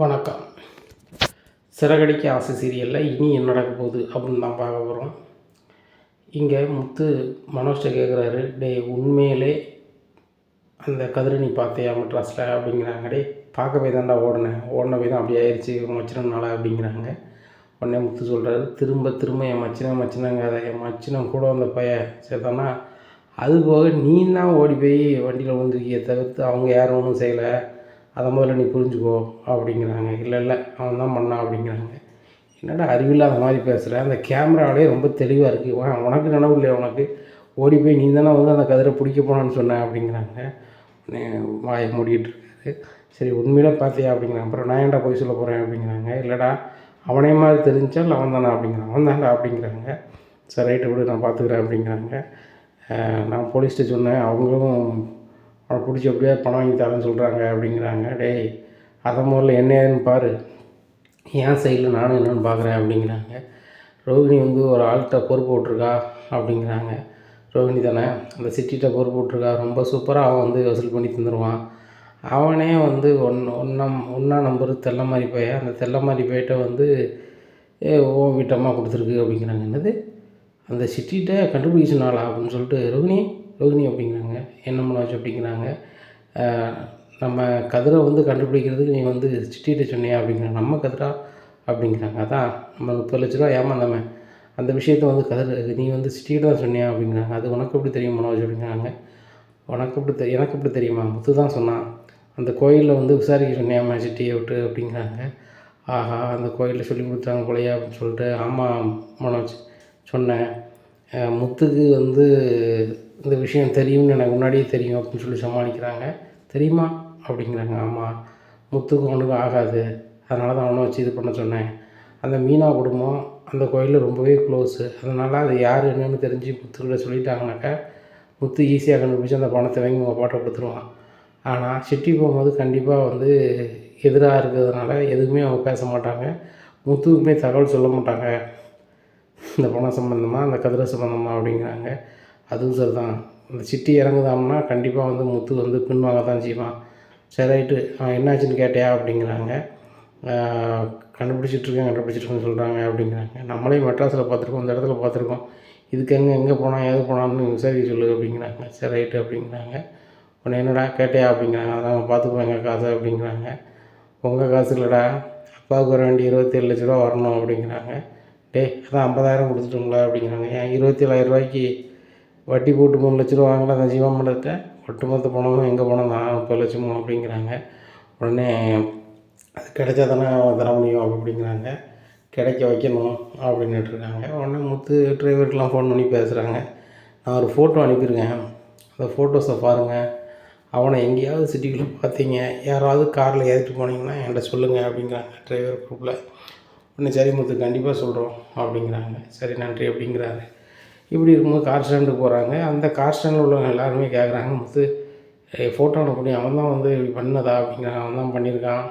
வணக்கம். சிறகடிக்க ஆசை சீரியலில் இனி என்ன நடக்க போகுது அப்படின்னு தான் பார்க்க போகிறோம் இங்கே முத்து மனோஷ்ட கேட்குறாரு டே உண்மையிலே அந்த கதிரை நீ பார்த்தியா மெட்ராஸில் அப்படிங்கிறாங்க. டே பார்க்கவே தான்டா ஓடினேன். ஓடின போய் தான் அப்படி ஆயிடுச்சு மச்சினம் மச்சினனால அப்படிங்கிறாங்க. உடனே முத்து சொல்கிறாரு திரும்ப திரும்ப என் மச்சினன் அதை என் மச்சினன் கூட வந்த பையன் சேர்த்தோன்னா அது போக நீ தான் ஓடி போய் வண்டியில் வந்துருக்கிய தவிர்த்து அவங்க யாரும் ஒன்றும் செய்யலை. அதை முதல்ல நீ புரிஞ்சுக்கோ அப்படிங்கிறாங்க. இல்லை இல்லை அவன் தான் பண்ணான் அப்படிங்கிறாங்க. என்னடா அறிவில்லாத மாதிரி பேசுகிற அந்த கேமராவிலே ரொம்ப தெளிவாக இருக்குது உனக்கு நினைவு இல்லையா உனக்கு? ஓடி போய் நீ தானே வந்து அந்த கதிரை பிடிக்க போனான்னு சொன்ன அப்படிங்கிறாங்க. உடனே வாயை இருக்காரு. சரி உண்மையில பார்த்தியா அப்படிங்கிறாங்க. அப்புறம் நான் ஏன்டா போய் சொல்ல போகிறேன் அப்படிங்கிறாங்க. இல்லைடா அவனே மாதிரி தெரிஞ்சா இல்லை அவன் தானே அப்படிங்கிறான். அவன் தான்டா அப்படிங்கிறாங்க. சரி ரைட்டு விடு நான் பார்த்துக்கிறேன் அப்படிங்கிறாங்க. நான் போலீஸ்கிட்ட சொன்னேன். அவங்களும் அவனை பிடிச்சி எப்படியா பணம் வாங்கி தரேன்னு சொல்கிறாங்க அப்படிங்கிறாங்க. டேய் அதை முதல்ல என்ன ஏதுன்னு பாரு. என் சைடில் நானும் என்னென்னு பார்க்குறேன் அப்படிங்கிறாங்க. ரோகிணி வந்து ஒரு ஆள்கிட்ட பொறுப்பு விட்ருக்கா அப்படிங்கிறாங்க. ரோகிணி தானே அந்த சிட்டிகிட்ட பொறுப்பு விட்ருக்கா ரொம்ப சூப்பராக அவன் வந்து வசூல் பண்ணி தந்துடுவான் அவனே வந்து ஒன் ஒன்றாம் ஒன்றா நம்பர் தெல்ல மாதிரி பையன் அந்த தெல்ல மாதிரி பையிட்ட வந்து ஏ ஓ வீட்டம்மா கொடுத்துருக்கு அப்படிங்கிறாங்க. என்னது? அந்த சிட்டிகிட்ட கண்டுபிடிச்ச சொன்னாளா அப்படின்னு சொல்லிட்டு ரோகிணி ரோகிணி அப்படிங்கிறாங்க. என்ன மனோஜ் அப்படிங்கிறாங்க? நம்ம கதிரை வந்து கண்டுபிடிக்கிறதுக்கு நீ வந்து சிட்டிகிட்ட சொன்னியா அப்படிங்கிறாங்க நம்ம கதிரா அப்படிங்கிறாங்க. அதான் நம்ம முப்பது லட்ச ரூபா ஏமாந்தமே அந்த விஷயத்த வந்து கதிர நீ வந்து சிட்டிகிட்ட தான் சொன்னியா அப்படிங்கிறாங்க. அது உனக்கு எப்படி தெரியும் மனோஜ் அப்படிங்கிறாங்க. உனக்கு எப்படி தெ எனக்கு எப்படி தெரியுமா? முத்து தான் சொன்னான். அந்த கோயிலில் வந்து விசாரிக்க சொன்னியாமா சிட்டியை விட்டு அப்படிங்கிறாங்க. ஆஹா அந்த கோயிலில் சொல்லி கொடுத்தாங்க போலையா அப்படின்னு சொல்லிட்டு ஆமாம் மனோஜ் சொன்னேன். முத்துக்கு வந்து இந்த விஷயம் தெரியும்னு எனக்கு முன்னாடியே தெரியும் அப்படின்னு சொல்லி சமாளிக்கிறாங்க. தெரியுமா? அப்படிங்கிறாங்க. ஆமாம் முத்துக்கும் அவனுக்கும் ஆகாது. அதனால தான் அவனை வச்சு இது பண்ண சொன்னேன். அந்த மீனா குடும்பம் அந்த கோயிலில் ரொம்பவே க்ளோஸு அதனால் அது யார் என்னன்னு தெரிஞ்சு முத்துக்கிட்ட சொல்லிட்டாங்கனாக்கா முத்து ஈஸியாக கண்டுபிடிச்சி அந்த பணத்தை வாங்கி உங்கள் பாட்டை கொடுத்துருவான். ஆனால் சிட்டி போகும்போது கண்டிப்பாக வந்து எதிராக இருக்கிறதுனால எதுவுமே அவங்க பேச மாட்டாங்க. முத்துக்குமே தகவல் சொல்ல மாட்டாங்க. இந்த பணம் சம்மந்தமாக அந்த கதிரை சம்மந்தமாக அப்படிங்கிறாங்க. அதுவும் சரிதான். அந்த சிட்டி இறங்குதாம்னா கண்டிப்பாக வந்து முத்து வந்து பின்வாங்க தான் செய்வான். சரி ரைட்டு. அவன் என்னாச்சுன்னு கேட்டியா? அப்படிங்கிறாங்க. கண்டுபிடிச்சிட்ருக்கேன் கண்டுபிடிச்சிருக்கேன்னு சொல்கிறாங்க அப்படிங்கிறாங்க. நம்மளே மெட்ராஸில் பார்த்துருக்கோம் இந்த இடத்துல பார்த்துருக்கோம். இதுக்கு எங்கே எங்கே போனால் ஏது போனான்னு விசாரிக்க சொல்லு அப்படிங்கிறாங்க. சரி ரைட்டு அப்படிங்கிறாங்க. உன்னை என்னடா கேட்டியா? அப்படிங்கிறாங்க. அதான் பார்த்துக்குவோம் எங்கள் காசை அப்படிங்கிறாங்க. உங்கள் காசு இல்லைடா. அப்பாவுக்கு வர வேண்டிய இருபத்தேழு லட்ச ரூபா வரணும் அப்படிங்கிறாங்க. டேய் அதான் ஐம்பதாயிரம் கொடுத்துட்டோங்களா அப்படிங்கிறாங்க. ஏன் இருபத்தேழாயிரம் ரூபாய்க்கு வட்டி போட்டு மூணு லட்ச ரூபா வாங்கலாம் அந்த ஜீவாமண்டத்தை ஒட்டுமொத்த பணமும் எங்கே போனோம் தான் முப்பது லட்சமும் அப்படிங்கிறாங்க. உடனே அது கிடைச்சா தானே தர முடியும் அப்படிங்கிறாங்க. கிடைக்க வைக்கணும் அப்படின்னுட்டு இருக்காங்க. உடனே முத்து டிரைவருக்கெலாம் ஃபோன் பண்ணி பேசுகிறாங்க நான் ஒரு ஃபோட்டோ அனுப்பியிருக்கேன். அந்த ஃபோட்டோஸை பாருங்கள் அவனை எங்கேயாவது சிட்டிக்குள்ளே பார்த்தீங்க. யாராவது காரில் ஏற்றிட்டு போனீங்கன்னா என்கிட்ட சொல்லுங்கள் அப்படிங்கிறாங்க டிரைவர் குரூப்பில் உடனே சரி முத்து கண்டிப்பாக சொல்கிறோம் அப்படிங்கிறாங்க. சரி நன்றி அப்படிங்கிறாரு. இப்படி இருக்கும்போது கார் ஸ்டாண்டுக்கு போகிறாங்க அந்த கார் ஸ்டாண்டில் உள்ளவங்க எல்லாருமே கேட்குறாங்க முத்து ஃபோட்டோ அனுப்பி அவன் தான் வந்து இப்படி பண்ணதா? அப்படிங்கிறான். அவன் தான் பண்ணியிருக்கான்.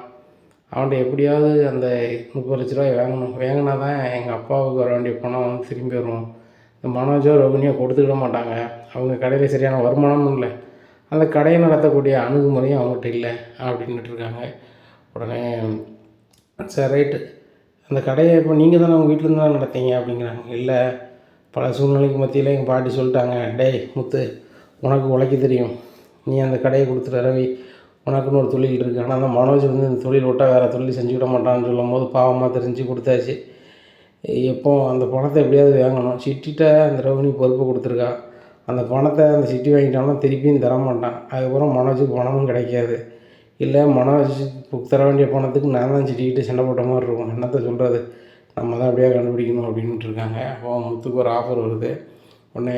அவன்கிட்ட எப்படியாவது அந்த முப்பது லட்ச ரூபாய் வாங்கணும். வாங்கினா தான் எங்கள் அப்பாவுக்கு வர வேண்டிய பணம் வந்து திரும்பி வரும். இந்த மனோஜோ ரகுனியோ கொடுத்துக்கிட மாட்டாங்க. அவங்க கடையில் சரியான வருமானமும் இல்லை. அந்த கடையை நடத்தக்கூடிய அணுகுமுறையும் அவங்ககிட்ட இல்லை அப்படின்னுட்டு இருக்காங்க. உடனே சரி ரைட்டு. அந்த கடையை இப்போ நீங்கள் தானே உங்கள் வீட்டிலேருந்து தான் நடத்தீங்க? அப்படிங்கிறாங்க. இல்லை பல சூழ்நிலைக்கு மத்தியில் எங்கள் பாட்டி சொல்லிட்டாங்க டேய் முத்து உனக்கு உழைக்க தெரியும். நீ அந்த கடையை கொடுத்துட்ட ரவி உனக்குன்னு ஒரு தொழில் இருக்குது ஆனால் அந்த மனோஜ் வந்து இந்த தொழில் விட்டால் வேறு தொழில் செஞ்சுக்கிட மாட்டான்னு சொல்லும் போது பாவமாக தெரிஞ்சு கொடுத்தாச்சு. எப்போ அந்த பணத்தை எப்படியாவது வாங்கணும். சிட்டிகிட்ட அந்த ரவுனி பொறுப்பு கொடுத்துருக்கா. அந்த பணத்தை அந்த சிட்டி வாங்கிட்டாலும் திருப்பியும் தர மாட்டான். அதுக்கப்புறம் மனோஜுக்கு பணமும் கிடைக்காது. இல்லை மனோஜ் தர வேண்டிய பணத்துக்கு நான் தான் சிட்டிக்கிட்டு சண்டை போட்ட மாதிரி இருக்கும். என்னத்தை சொல்கிறது நம்ம தான் எப்படியா கண்டுபிடிக்கணும் அப்படின்ட்டு இருக்காங்க அப்போ முத்துக்கு ஒரு ஆஃபர் வருது. உடனே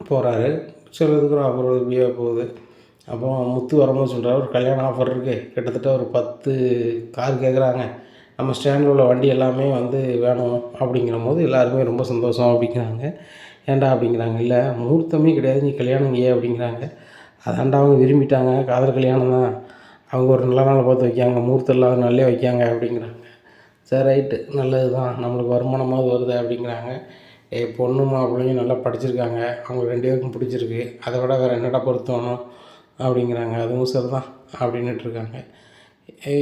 போகிறாரு சிலதுக்கு ஒரு ஆஃபர் வருது இப்படியே போகுது. அப்போ முத்து வரும்போது சொல்கிறார் ஒரு கல்யாண ஆஃபர் இருக்குது கிட்டத்தட்ட ஒரு பத்து கார் கேட்குறாங்க நம்ம ஸ்டாண்டில் உள்ள வண்டி எல்லாமே வந்து வேணும். அப்படிங்கிற போது எல்லாருமே ரொம்ப சந்தோஷம் அப்படிங்கிறாங்க. ஏன்டா? அப்படிங்கிறாங்க. இல்லை முகூர்த்தமே கிடையாது. நீ கல்யாணம் ஏன்? அப்படிங்கிறாங்க. அதாண்டா அவங்க விரும்பிட்டாங்க. காதல் கல்யாணம் தான். அவங்க ஒரு நல்ல நாளை பார்த்து வைக்காங்க. முகூர்த்தம் இல்லாத நாளே வைக்காங்க. அப்படிங்கிறாங்க. சரி ரைட்டு. நல்லது தான் நம்மளுக்கு வருமானமாவது வருது அப்படிங்கிறாங்க. ஏ பொண்ணு மாப்பிள்ளையும் நல்லா படிச்சிருக்காங்க. அவங்க ரெண்டு பேருக்கும் பிடிச்சிருக்கு. அதை விட வேறு என்னடா பொருத்தணும் அப்படிங்கிறாங்க. அதுவும் சரி தான் அப்படின்னுட்டு இருக்காங்க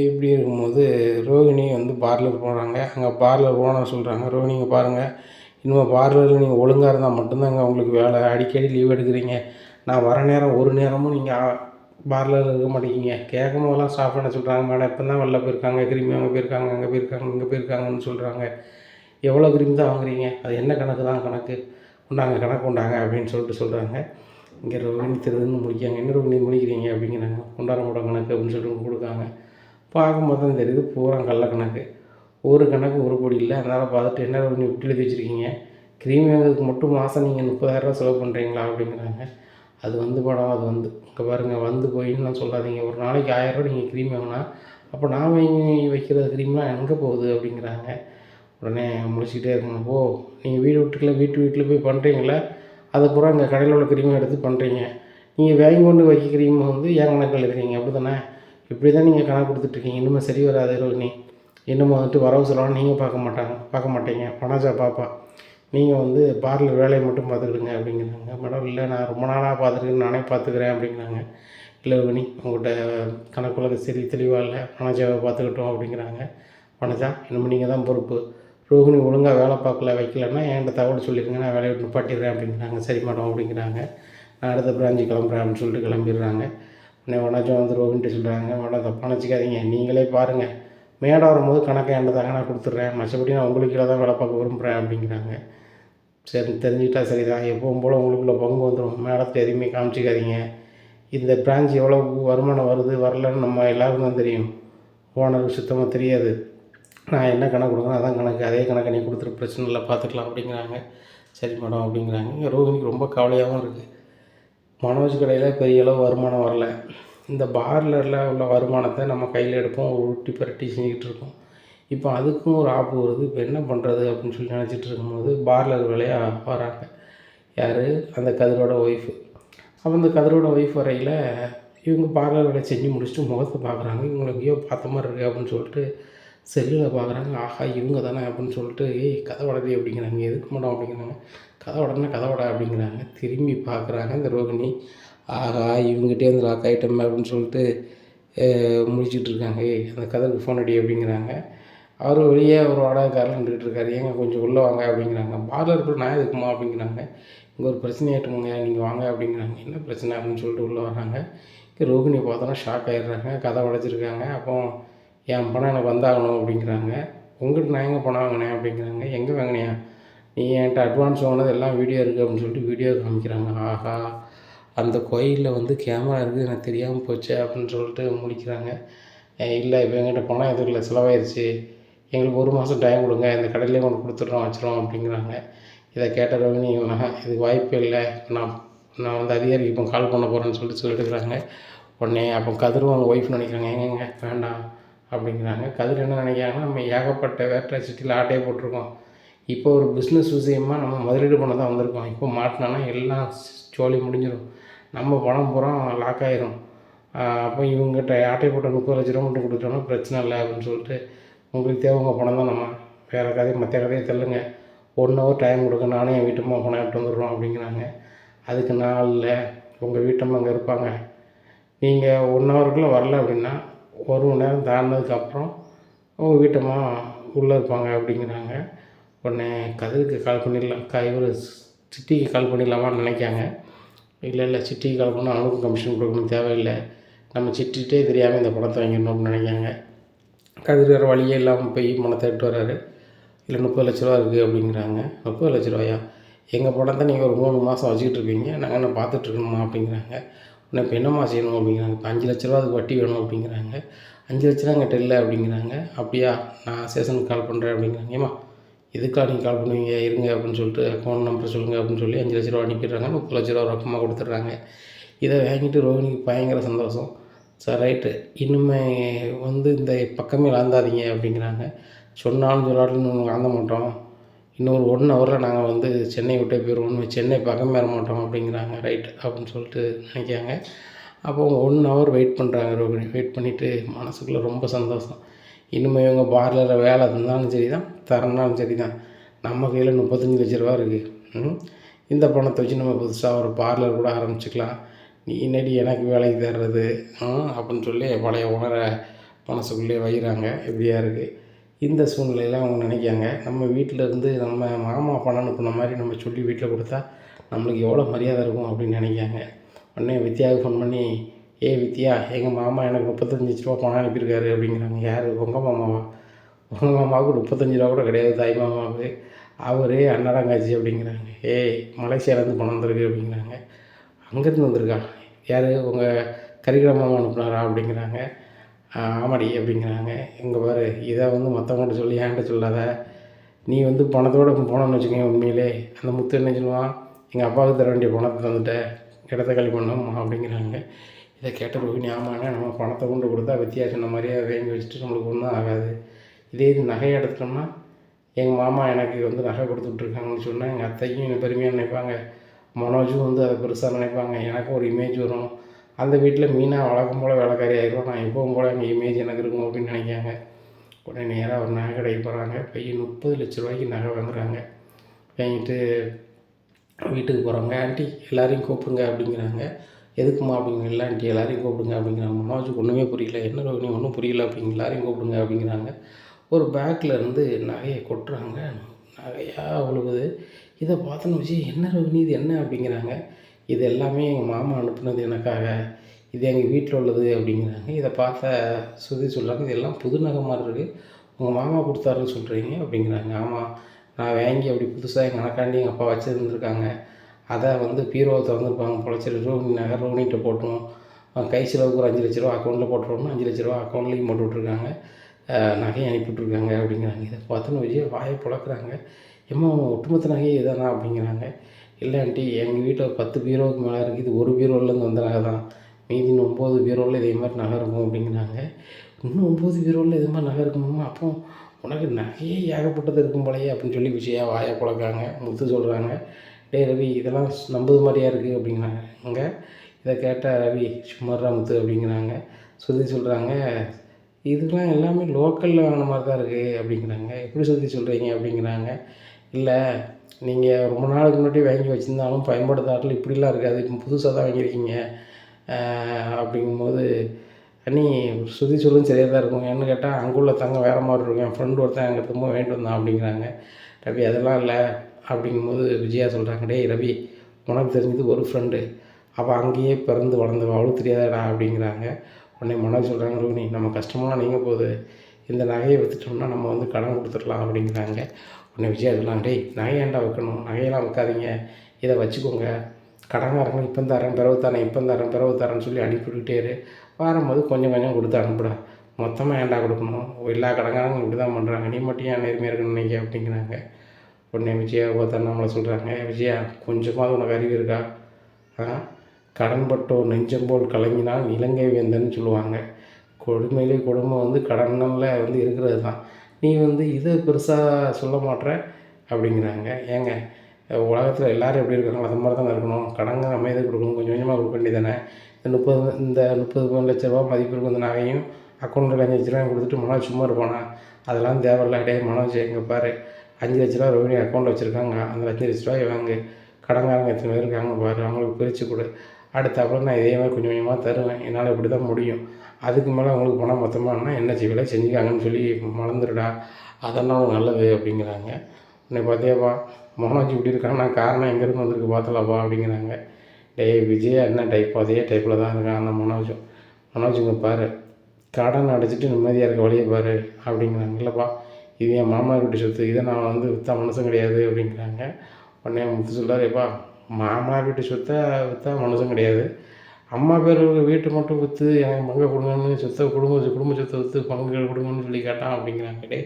இப்படி இருக்கும்போது ரோகிணி வந்து பார்லர் போகிறாங்க அங்கே பார்லர் ஓனர் சொல்கிறாங்க ரோகிணி பாருங்கள் இனிமேல் பார்லரில் நீங்கள் ஒழுங்காக இருந்தால் மட்டும்தாங்க உங்களுக்கு வேலை. அடிக்கடி லீவ் எடுக்கிறீங்க. நான் வர நேரம் ஒரு நேரமும் நீங்கள் பார்லரில் இருக்க மாட்டேங்கிங்க கேட்கும் போதெல்லாம் ஸ்டாஃப் என்ன சொல்கிறாங்க மேடம் இப்போ தான் வெளில போயிருக்காங்க. கிருமி அங்கே போயிருக்காங்க அங்கே போயிருக்காங்க இங்கே போயிருக்காங்கன்னு சொல்கிறாங்க எவ்வளோ கிருமி தான் வாங்குறீங்க? அது என்ன கணக்கு தான் கணக்கு? உண்டாங்க கணக்கு உண்டாங்க அப்படின்னு சொல்லிட்டு சொல்கிறாங்க இங்கே ரோகிணி திருதுன்னு முடிக்காங்க என்ன ரோகிணி முடிக்கிறீங்க? அப்படிங்கிறாங்க. கொண்டாட மூட கணக்கு அப்படின்னு சொல்லிட்டு கொடுக்காங்க பார்க்கும்போது தான் தெரியுது பூரா கள்ள கணக்கு. ஒரு கணக்கு ஒரு பொடி இல்லை. அதனால் பார்த்துட்டு என்ன ரோகிணி விட்டு எழுதி வச்சுருக்கீங்க? கிரீமி வாங்குறதுக்கு மட்டும் மாதம் நீங்கள் முப்பதாயிரரூவா செலவு பண்ணுறீங்களா அப்படிங்கிறாங்க. அது வந்து படம் அது வந்து. இங்கே பாருங்கள் வந்து போயின்னுலாம் சொல்லாதீங்க. ஒரு நாளைக்கு ஆயிரரூவா நீங்கள் க்ரீம் வாங்கினா அப்போ நான் வாங்கி வைக்கிற க்ரீம்லாம் எங்கே போகுது அப்படிங்கிறாங்க. உடனே முடிச்சுக்கிட்டே இருக்கணும். ஓ நீங்கள் வீடு விட்டுக்கல வீட்டு வீட்டில் போய் பண்ணுறீங்களா அதை பூரா இங்கே கடையில் உள்ள க்ரீமை எடுத்து பண்ணுறீங்க நீங்கள் வாங்கி கொண்டு வைக்க க்ரீமை வந்து ஏன் கணக்கில் இருக்கீங்க? அப்படி தானே இப்படி தான் நீங்கள் கணக்கு கொடுத்துட்ருக்கீங்க. இன்னுமே சரி வராது ரோகிணி. இன்னும் வந்துட்டு வரவு செலவு நீங்கள் பார்க்க மாட்டாங்க பார்க்க மாட்டீங்க. பணாச்சா பாப்பா நீங்கள் வந்து பார்லர் வேலையை மட்டும் பார்த்துக்கிடுங்க அப்படிங்கிறாங்க. மேடம் இல்லை நான் ரொம்ப நாளாக பார்த்துருக்கேன். நானே பார்த்துக்கிறேன் அப்படிங்கிறாங்க. இல்லை மணி உங்கள்கிட்ட கணக்குள்ள சரி தெளிவாக இல்லை. மனஜாவை பார்த்துக்கிட்டோம் அப்படிங்கிறாங்க. மனஜா இன்னும் நீங்கள் தான் பொறுப்பு. ரோகிணி ஒழுங்காக வேலை பார்க்கல வைக்கலன்னா என்கிட்ட தகவல் சொல்லிடுங்க. நான் வேலையை விட்டு நிப்பாட்டிடுறேன் அப்படிங்கிறாங்க. சரி மேடம் அப்படிங்கிறாங்க. நான் அடுத்த பிராஞ்சி கிளம்புறேன் அப்படின்னு சொல்லிட்டு கிளம்பிடுறாங்க. உடனே வனஜம் வந்து ரோகின்ட்டு சொல்கிறாங்க மேடம் தப்பாக நினச்சிக்காதீங்க. நீங்களே பாருங்கள் மேடம் வரும்போது கணக்கை என்கிட்ட நான் கொடுத்துட்றேன். மற்றபடி நான் உங்களுக்கு கீழே தான் வேலை பார்க்க விரும்புகிறேன் அப்படிங்கிறாங்க. சரி தெரிஞ்சுக்கிட்டா சரி தான் எப்பவும் போல் உங்களுக்குள்ள பங்கு வந்துடும் மேடத்தை எதுவுமே காமிச்சிக்காதீங்க. இந்த பிரான்ச் எவ்வளோ வருமானம் வருது வரலன்னு நம்ம எல்லாருக்கும் தான் தெரியும். ஓனருக்கு சுத்தமாக தெரியாது. நான் என்ன கணக்கு கொடுக்குறேன் அதான் கணக்கு. அதே கணக்கு நீ கொடுத்துரு பிரச்சனை இல்லை பார்த்துக்கலாம் அப்படிங்கிறாங்க. சரி மேடம் அப்படிங்கிறாங்க. இங்கே ரோஹினிக்கு ரொம்ப கவலையாகவும் இருக்குது மனோஜ் கடையில் பெரிய அளவு வருமானம் வரல. இந்த பார்லரில் உள்ள வருமானத்தை நம்ம கையில் எடுப்போம் உருட்டி பரட்டி செஞ்சுக்கிட்டு இருக்கோம். இப்போ அதுக்கும் ஒரு ஆப்பு வருது. இப்போ என்ன பண்ணுறது அப்படின்னு சொல்லி நினச்சிட்டு இருக்கும்போது பார்லர் வேலையாக வராங்க. யார்? அந்த கதிரோட ஒய்ஃபு அப்போ அந்த கதிரோட ஒய்ஃப் வரையில் இவங்க பார்லர் வேலை செஞ்சு முடிச்சுட்டு முகத்தை பார்க்குறாங்க. இவங்களுக்கு ஐயோ பார்த்த மாதிரி இருக்குது அப்படின்னு சொல்லிட்டு செல்லில் பார்க்குறாங்க. ஆஹா இவங்க தானே அப்படின்னு சொல்லிட்டு ஏய் கதை உடனே அப்படிங்கிறாங்க. எதுக்கு மேடம் அப்படிங்கிறாங்க. கதை உடனே கதை உட அப்படிங்கிறாங்க. திரும்பி பார்க்குறாங்க இந்த ரோகிணி. ஆஹா இவங்ககிட்டே இருந்து லாக் ஆகிட்டோமே அப்படின்னு சொல்லிட்டு முடிச்சுட்டு இருக்காங்க. ஏய் அந்த கதைக்கு ஃபோன் அடி அப்படிங்கிறாங்க. அவர் வெளியே ஒரு வாடகைக்காரில் நின்றுட்டு இருக்காரு. ஏங்க கொஞ்சம் உள்ளே வாங்க அப்படிங்கிறாங்க. பார்லருக்கு நான் எதுக்குமா அப்படிங்கிறாங்க. இங்கே ஒரு பிரச்சனை ஆகிட்டுங்க நீங்கள் வாங்க அப்படிங்கிறாங்க. என்ன பிரச்சனை அப்படின்னு சொல்லிட்டு உள்ளே வராங்க. ரோகிணியை ரோகிணி பார்த்தோன்னா ஷாக் ஆகிடுறாங்க கதை உடைச்சிருக்காங்க அப்போ என் பணம் எனக்கு வந்தாகணும் அப்படிங்கிறாங்க. உங்கள்கிட்ட நான் எங்கே பணம் வாங்கினேன் அப்படிங்கிறாங்க. எங்கே வாங்கினியா? நீ என்கிட்ட அட்வான்ஸ் வாங்கினது எல்லாம் வீடியோ இருக்குது அப்படின்னு சொல்லிட்டு வீடியோ காமிக்கிறாங்க. ஆஹா. அந்த கோயிலில் வந்து கேமரா இருக்குது எனக்கு தெரியாமல் போச்சு அப்படின்னு சொல்லிட்டு முடிக்கிறாங்க. இல்லை இப்போ எங்கிட்ட பணம் எதுவும் இல்லை செலவாயிருச்சு. எங்களுக்கு ஒரு மாதம் டைம் கொடுங்க இந்த கடையிலே கொண்டு கொடுத்துட்றோம் வச்சுருவோம் அப்படிங்கிறாங்க. இதை கேட்ட ரோகிணி இதுக்கு வாய்ப்பு இல்லை. நான் நான் வந்து அதிகாரிக்கு இப்போ கால் பண்ண போகிறேன்னு சொல்லிட்டு சொல்லிட்டுருக்குறாங்க உடனே அப்போ கதிரும் அவங்க ஒய்ஃப் நினைக்கிறாங்க. எங்கெங்க வேண்டாம் அப்படிங்கிறாங்க. கதிர் என்ன நினைக்கிறாங்கன்னா நம்ம ஏகப்பட்ட வேட்டை சிட்டியில் ஆட்டையே போட்டிருக்கோம். இப்போ ஒரு பிஸ்னஸ் விஷயமாக நம்ம முதலீடு பண்ண தான் வந்திருக்கோம். இப்போ மாட்டினோன்னா எல்லாம் சோழி முடிஞ்சிடும் நம்ம பணம் பூரா லாக் ஆயிரும். அப்போ இவங்ககிட்ட ஆட்டை போட்ட முப்பது லட்ச ரூபா மட்டும் கொடுத்துட்டோம்னா பிரச்சனை இல்லை அப்படின்னு சொல்லிட்டு உங்களுக்கு தேவை உங்கள் பணம் தான் நம்ம வேறு கதையை மற்ற கதையை தெல்லுங்க ஒன் ஹவர் டைம் கொடுங்க. நானும் என் வீட்டம்மா பணம் எடுத்து வந்துடுறோம் அப்படிங்கிறாங்க. அதுக்கு நான் இல்லை. உங்கள் வீட்டம்மா அங்கே இருப்பாங்க. நீங்கள் ஒன் ஹவருக்குள்ளே வரல அப்படின்னா ஒரு மணி நேரம் தாண்டினதுக்கப்புறம் உங்கள் வீட்டம்மா உள்ளே இருப்பாங்க அப்படிங்கிறாங்க. உடனே கதிருக்கு கால் பண்ணிடலாம். க இவர் சிட்டிக்கு கால் பண்ணிடலாமான்னு நினைக்காங்க. இல்லை இல்லை சிட்டிக்கு கால் பண்ணால் அவனுக்கும் கமிஷன் கொடுக்கணும் தேவையில்லை. நம்ம சிட்டிகிட்டே தெரியாமல் இந்த பணத்தை வாங்கிடணும் அப்படின்னு நினைக்காங்க கதிர் வேறு வழியே இல்லாமல் போய் பணத்தை எடுத்து வர்றாரு. இல்லை முப்பது லட்ச ரூபா இருக்குது அப்படிங்கிறாங்க. முப்பது லட்ச ரூபாயா? எங்கள் பணத்தை நீங்கள் ஒரு மூணு மாதம் வச்சுக்கிட்டு இருப்பீங்க. நாங்கள் என்ன பார்த்துட்ருக்கணுமா அப்படிங்கிறாங்க. இப்போ என்னம்மா செய்யணும் அப்படிங்கிறாங்க. இப்போ அஞ்சு லட்ச ரூபா அதுக்கு வட்டி வேணும் அப்படிங்கிறாங்க. அஞ்சு லட்ச ரூபா எங்கிட்ட இல்லை அப்படிங்கிறாங்க. அப்படியா? நான் சேஷனுக்கு கால் பண்ணுறேன் அப்படிங்கிறாங்க. ஏம்மா? எதுக்காக நீங்கள் கால் பண்ணுவீங்க? இருங்க அப்படின்னு சொல்லிட்டு அக்கௌண்ட் நம்பர் சொல்லுங்கள் அப்படின்னு சொல்லி அஞ்சு லட்ச ரூபா அனுப்பிடுறாங்க. முப்பது லட்ச ரூபா ரொக்கமாக கொடுத்துட்றாங்க. இதை வாங்கிட்டு ரோஹினிக்கு பயங்கர சந்தோஷம். சார் ரைட்டு இன்னுமே வந்து இந்த பக்கமே வளர்ந்தாதீங்க அப்படிங்கிறாங்க. சொன்னாலும் சொல்லாலும் வாழ்ந்த மாட்டோம். இன்னொரு ஒன் ஹவரில் நாங்கள் வந்து சென்னை விட்டே போயிடுவோம். சென்னை பக்கம் ஏற மாட்டோம் அப்படிங்கிறாங்க. ரைட் அப்படின்னு சொல்லிட்டு நினைக்கிறாங்க. அப்போ அவங்க ஒன் ஹவர் வெயிட் பண்ணுறாங்க ரோகிணி. வெயிட் பண்ணிவிட்டு மனசுக்குள்ளே ரொம்ப சந்தோஷம். இனிமேல் இவங்க பார்லரில் வேலை இருந்தாலும் சரி தான் தரனாலும் சரி தான் நம்ம கையில் முப்பத்தஞ்சு லட்ச ரூபா இருக்குது இந்த பணத்தை வச்சு நம்ம புதுசாக ஒரு பார்லர் கூட ஆரம்பிச்சுக்கலாம். நீ என்னடி எனக்கு வேலைக்கு தர்றது அப்படின்னு சொல்லி பழைய உணரை மனசுக்குள்ளே வைகிறாங்க இப்படியா இருக்குது இந்த சூழ்நிலையில் அவங்க நினைக்காங்க நம்ம வீட்டில் இருந்து நம்ம மாமா பணம் அனுப்புன மாதிரி நம்ம சொல்லி வீட்டில் கொடுத்தா நம்மளுக்கு எவ்வளோ மரியாதை இருக்கும் அப்படின்னு நினைக்காங்க உடனே வித்யாவுக்கு ஃபோன் பண்ணி ஏ வித்யா எங்கள் மாமா எனக்கு முப்பத்தஞ்சு ரூபா பணம் அனுப்பியிருக்காரு அப்படிங்கிறாங்க. யார்? உங்கள் மாமாவா? உங்கள் மாமாவுக்கு முப்பத்தஞ்சு ரூபா கூட கிடையாது தாய் மாமாவுக்கு. அவரே அண்ணாடங்காச்சி அப்படிங்கிறாங்க. ஏய் மலேசியாவிலேருந்து பணம் வந்திருக்கு அப்படிங்கிறாங்க. அங்கேருந்து வந்திருக்கா? யார்? உங்கள் கரிகிர மாமா அனுப்புனாரா அப்படிங்கிறாங்க. ஆமாடி அப்படிங்கிறாங்க. இங்கே பாரு இதை வந்து மற்றவங்கள்ட்ட சொல்லி ஏன்ட்ட சொல்லாத. நீ வந்து பணத்தோடு போனோன்னு வச்சுக்கோங்க உண்மையிலே. அந்த முத்து என்ன சொல்லுவான்? எங்கள் அப்பாவுக்கு தர வேண்டிய பணத்தை தந்துட்டேன் இடத்த காலி பண்ணோம் அப்படிங்கிறாங்க. இதை கேட்ட ரோஹிணி ஆமாங்க நம்ம பணத்தை கொண்டு கொடுத்தா வித்தியாசம் சொன்ன மாதிரியே அதை வாங்கி வச்சுட்டு நம்மளுக்கு ஒன்றும் ஆகாது. இதே இது நகையை எடுத்துட்டோம்னா எங்கள் மாமா எனக்கு வந்து நகை கொடுத்துட்ருக்காங்கன்னு சொன்னால் எங்கள் அத்தையும் என்னை பெருமையாக நினைப்பாங்க. மனோஜும் வந்து அதை பெருசாக நினைப்பாங்க. எனக்கும் ஒரு இமேஜ் வரும். அந்த வீட்டில் மீனாக வழக்கம் போல் வேலைக்காரி ஆகிடும் நான் எப்பவும் போல் எங்கள் இமேஜ் எனக்கு இருக்கும் அப்படின்னு நினைக்காங்க. உடனே நேராக ஒரு நகை கடைக்கு போகிறாங்க பையன் முப்பது லட்ச ரூபாய்க்கு நகை வாங்குறாங்க. வாங்கிட்டு வீட்டுக்கு போகிறாங்க ஆண்டி எல்லோரையும் கூப்பிடுங்க அப்படிங்கிறாங்க. எதுக்குமா அப்படிங்கிற இல்லை எல்லாரையும் கூப்பிடுங்க அப்படிங்கிறாங்க மனோஜுக்கு ஒன்றுமே புரியல. என்ன ரோகிணி ஒன்றும் புரியல அப்படிங்க எல்லாரையும் கூப்பிடுங்க அப்படிங்கிறாங்க. ஒரு பேக்கில் இருந்து நகையை கொட்டுறாங்க. நகையாக விழுகுது இதை பார்த்தோன்னு வச்சு என்ன ரோகிணி இது என்ன அப்படிங்கிறாங்க. இது எல்லாமே எங்கள் மாமா அனுப்புனது எனக்காக. இது எங்கள் வீட்டில் உள்ளது அப்படிங்கிறாங்க. இதை பார்த்த சுதி சொல்கிறாங்க இதெல்லாம் புது நகை மாதிரி இருக்குது உங்கள் மாமா கொடுத்தாருன்னு சொல்கிறீங்க அப்படிங்கிறாங்க. ஆமாம் நான் வாங்கி அப்படி புதுசாக எங்கள் அணக்காண்டி எங்கள் அப்பா வச்சுருந்துருக்காங்க. அதை வந்து பீரோவை திறந்துருப்பாங்க பொழைச்சிட்டு ரோஹிணி நகை ரோஹிணிகிட்ட போட்டோம். கை செலவுக்கு ஒரு அஞ்சு லட்ச ரூபா அக்கௌண்ட்டில் போட்டுருவோம் அஞ்சு லட்ச ரூபா அக்கௌண்ட்லேயும் போட்டு விட்ருக்காங்க நகையை அனுப்பி விட்ருக்காங்க அப்படிங்கிறாங்க. இதை பார்த்தோன்னு விஜய் வாயை பிளக்குறாங்க. எம்மா ஒட்டுமொத்த நகையை இதானா அப்படிங்கிறாங்க. இல்லை ஆண்டி எங்கள் வீட்டில் பத்து பீரோவுக்கு மேலே இருக்குது. இது ஒரு பீரோலேருந்து வந்த நகை தான். மீதி ஒம்பது பீரோவில் இதே மாதிரி நகை இருக்கும் அப்படிங்கிறாங்க. இன்னும் ஒம்பது பீரோவில் இதே மாதிரி நகை இருக்குமா? அப்போ உனக்கு நகையே ஏகப்பட்டது இருக்கும் போலையே அப்படின்னு சொல்லி விஜயா வாயை குழக்காங்க முத்து சொல்கிறாங்க டே ரவி இதெல்லாம் நம்புது மாதிரியா இருக்குது அப்படிங்கிறாங்க. அங்கே இதை கேட்டால் ரவி சும்மாரா முத்து அப்படிங்கிறாங்க. சுதி சொல்கிறாங்க இதுக்கெலாம் எல்லாமே லோக்கலில் வாங்கின மாதிரி தான் இருக்குது அப்படிங்கிறாங்க. எப்படி சுற்றி சொல்கிறீங்க அப்படிங்கிறாங்க. இல்லை நீங்கள் ரொம்ப நாளுக்கு முன்னாடி வாங்கி வச்சுருந்தாலும் பயன்படுத்தாட்டில் இப்படிலாம் இருக்காது. இப்போ புதுசாக தான் வாங்கியிருக்கீங்க. அப்படிங்கும்போது அண்ணி சுதி சொல்லும் சரியாக தான் இருக்கும். ஏன்னு கேட்டால் அங்குள்ள தங்க வேறு மாதிரி இருக்கும். என் ஃப்ரெண்டு ஒருத்தன் அங்கே திரும்ப வேண்டிட்டு வந்தான் அப்படிங்கிறாங்க. ரவி அதெல்லாம் இல்லை. அப்படிங்கும்போது விஜயா சொல்கிறாங்க ரவி உனக்கு தெரிஞ்சது ஒரு ஃப்ரெண்டு அவள் அங்கேயே பிறந்து வளர்ந்தவள் அவளும் தெரியாதடா அப்படிங்கிறாங்க. உடனே மனோஜ் சொல்கிறாங்க ரோனி நம்ம கஷ்டமாக நீங்கள் போகுது. இந்த நகையை விற்றுட்டோம்னா நம்ம வந்து கடன் கொடுத்துடலாம் அப்படிங்கிறாங்க. உடனே விஜயா சொல்லலாம் டேய் நகை ஏன்டா வைக்கணும்? நகையெல்லாம் வைக்காதீங்க இதை வச்சுக்கோங்க. கடன்காரங்க இப்போ தரேன் பிறகு தரேன் இப்போ தரேன் பிறகு தரேன்னு சொல்லி அனுப்பிவிட்டுட்டே இரு. வரும்போது கொஞ்சம் கொஞ்சம் கொடுத்து அனுப்புடா. மொத்தமாக ஏன்டா கொடுக்கணும்? எல்லா கடன்காரங்களும் இப்படி தான் பண்ணுறாங்க நீ மட்டும் ஏன் நேர்மையாக இருக்கணும் நீங்கள் அப்படிங்கிறாங்க. உடனே விஜயாவை ஒருத்தர் நம்மளை சொல்கிறாங்க விஜயா கொஞ்சமாக உனக்கு அறிவு இருக்கா? ஆ? கடன்பட்டோர் நெஞ்சம் போல் கலங்கினால் இலங்கை வேந்தன்னு சொல்லுவாங்க. கொடுமையிலே கொடுமை வந்து கடனில் வந்து இருக்கிறது தான். நீ வந்து இதை பெருசாக சொல்ல மாட்ற? அப்படிங்கிறாங்க. ஏங்க உலகத்தில் எல்லோரும் எப்படி இருக்காங்களோ அது மாதிரி தானே இருக்கணும். கடங்க நம்ம கொடுக்கணும். கொஞ்சம் கொஞ்சமாக கொடுக்க வேண்டியதானே இந்த முப்பது இந்த முப்பது லட்ச ரூபா மதிப்பு இருக்கும் இந்த நகையும் அக்கௌண்ட்டில் அஞ்சு லட்ச ரூபாய் கொடுத்துட்டு மனோஜ் சும்மா இருப்பானா? அதெல்லாம் தேவையில்ல. டே மனோஜ் எங்கே பாரு. அஞ்சு லட்ச ரூபா ரோஹிணி அக்கௌண்ட்டில் வச்சுருக்காங்க. அந்த அஞ்சு லட்ச ரூபாய் வாங்கு. கடன்காரங்க எத்தனை பேர் இருக்காங்க பாரு. அவங்களுக்கு பிரித்து கொடு. அடுத்தாப்புல நான் இதே மாதிரி கொஞ்சம் கொஞ்சமாக தருவேன். என்னால் இப்படி தான் முடியும். அதுக்கு மேலே அவங்களுக்கு பணம் மொத்தமானா என்ன செய்வலை செஞ்சுக்காங்கன்னு சொல்லி மறந்துடுடா. அதெல்லாம் நல்லது அப்படிங்கிறாங்க. உன்னை பார்த்தியாப்பா? மனோஜ் இப்படி இருக்கான்னா காரணம் எங்கேருந்து வந்திருக்கு பார்த்தலாப்பா அப்படிங்கிறாங்க. டேய் விஜயா என்ன டைப் அதே டைப்பில் தான் இருக்கான் அந்த மனோஜும் மனோஜுங்க பாரு. கடன் அடைச்சிட்டு நிம்மதியாக இருக்க வழியை பாரு அப்படிங்கிறாங்க. இல்லைப்பா. இது என் மாமனார் வீட்டு சொத்து இதை நான் வந்து விற்றா மனுஷன் கிடையாது அப்படிங்கிறாங்க. உடனே முத்து சொல்கிறார் எப்பா மாமனார் வீட்டு சொத்தை விற்றா மனுஷன் கிடையாது. அம்மா பேர் வீட்டை மட்டும் விற்று எனக்கு பங்கை கொடுங்கன்னு சொத்தை குடும்ப குடும்ப சொத்தை விற்று பங்குகள் கொடுங்கன்னு சொல்லி கேட்டான் அப்படிங்கிறாங்க. டே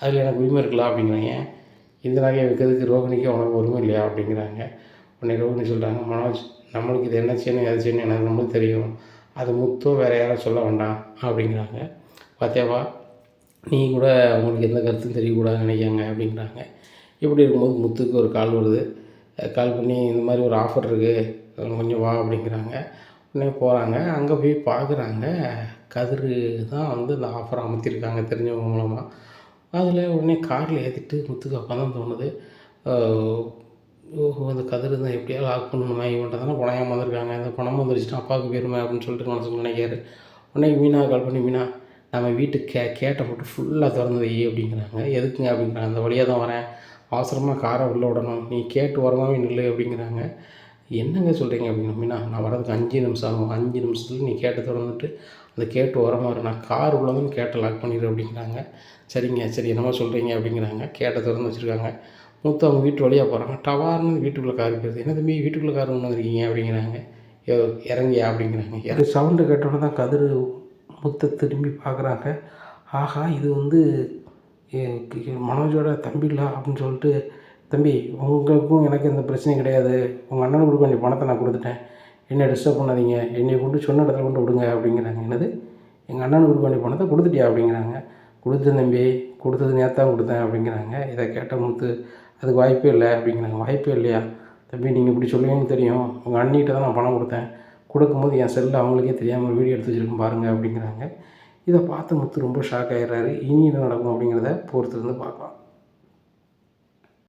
அதில் எனக்கு உரிமை இருக்கலாம் அப்படிங்கிறாங்க. இந்த நகையை விற்கிறதுக்கு ரோகிணிக்கு உனக்கு உரிமை இல்லையா அப்படிங்கிறாங்க. உடனே ரோகிணி சொல்கிறாங்க மனோஜ் நம்மளுக்கு இது என்ன செய்யணும் எது செய்யணும் எனக்கு நம்மளுக்கு தெரியும். அது முத்தோ வேறு யாரும் சொல்ல வேண்டாம் அப்படிங்கிறாங்க. பார்த்தியாவா நீ கூட உங்களுக்கு எந்த கருத்தும் தெரியக்கூடாதுன்னு நினைக்காங்க அப்படிங்கிறாங்க இப்படி இருக்கும்போது முத்துக்கு ஒரு கால் வருது. கால் பண்ணி இந்த மாதிரி ஒரு ஆஃபர் இருக்குது கொஞ்சம் வா அப்படிங்கிறாங்க. உடனே போகிறாங்க அங்கே போய் பார்க்குறாங்க கதிர் தான் வந்து இந்த ஆஃபர் அமர்த்திருக்காங்க தெரிஞ்சவங்க மூலமாக அதில் உடனே காரில் ஏற்றிட்டு முத்துக்கு அப்போ தான் தோணுது. ஓஹோ அந்த கதிர் தான் எப்படியாவது லாக் பண்ணணுமா. இவன்ட்ட தானே பணம் வந்திருக்காங்க இந்த பணம் வந்துருச்சுன்னா அப்பாவுக்கு போயிருமே அப்படின்னு சொல்லிட்டு மனசுக்கு நினைக்காரு உடனே மீனா கால் பண்ணி மீனா நம்ம வீட்டு கே கேட்டை போட்டு ஃபுல்லாக திறந்து வை அப்படிங்கிறாங்க. எதுக்குங்க அப்படிங்கிறாங்க அந்த வழியாக தான் வரேன். அவசரமாக காரை உள்ளே விடணும். நீ கேட்டு ஓரமாகவே நில்லு அப்படிங்கிறாங்க. என்னங்க சொல்கிறீங்க அப்படின்னா மீனா நான் வரதுக்கு அஞ்சு நிமிஷம் ஆகும். அஞ்சு நிமிஷத்தில் நீ கேட்டை திறந்துட்டு அந்த கேட்டு ஓரமாக வரும் நான் கார் உள்ளதுன்னு தான் கேட்டை லாக் பண்ணிடு அப்படிங்கிறாங்க. சரிங்க சரி என்னமோ சொல்கிறீங்க அப்படிங்கிறாங்க. கேட்டை திறந்து வச்சுருக்காங்க. மூத்த அவங்க வீட்டு வழியாக போகிறாங்க டவார்னு வீட்டுக்குள்ளே கார் இருக்கிறது என்ன தம்பி வீட்டுக்குள்ளே கார் கொண்டு வந்திருக்கீங்க அப்படிங்கிறாங்க. யோ இறங்கியா அப்படிங்கிறாங்க. இறங்க சவுண்டு கேட்டோன்னே தான் கதிர் முத்து திரும்பி பார்க்குறாங்க. ஆஹா இது வந்து மனோஜோட தம்பிலா அப்படின்னு சொல்லிட்டு தம்பி உங்களுக்கும் எனக்கு எந்த பிரச்சனையும் கிடையாது. உங்கள் அண்ணனுக்கு கொஞ்சம் பணத்தை நான் கொடுத்துட்டேன். என்னை டிஸ்டர்ப் பண்ணாதீங்க. என்னை கொண்டு சொன்ன இடத்துல கொண்டு விடுங்க அப்படிங்கிறாங்க. என்னது? எங்கள் அண்ணனுக்கு கொடுக்க பணத்தை கொடுத்துட்டியா? அப்படிங்கிறாங்க. கொடுத்தேன் தம்பி. கொடுத்தது நேத்தான் கொடுத்தேன் அப்படிங்கிறாங்க. இதை கேட்ட முத்து அதுக்கு வாய்ப்பே இல்லை அப்படிங்கிறாங்க. வாய்ப்பே இல்லையா? தம்பி நீங்கள் இப்படி சொல்லுவீங்கன்னு தெரியும். உங்கள் அண்ணிகிட்ட தான் நான் பணம் கொடுத்தேன். கொடுக்கும்போது என் செல்லில் அவங்களுக்கே தெரியாமல் வீடியோ எடுத்து வச்சுருக்கேன் பாருங்கள் அப்படிங்கிறாங்க. இதை பார்த்து முத்து ரொம்ப ஷாக் ஆகிடுறாரு இனி என்ன நடக்கும் அப்படிங்கிறத பொறுத்திருந்து பார்க்கலாம்.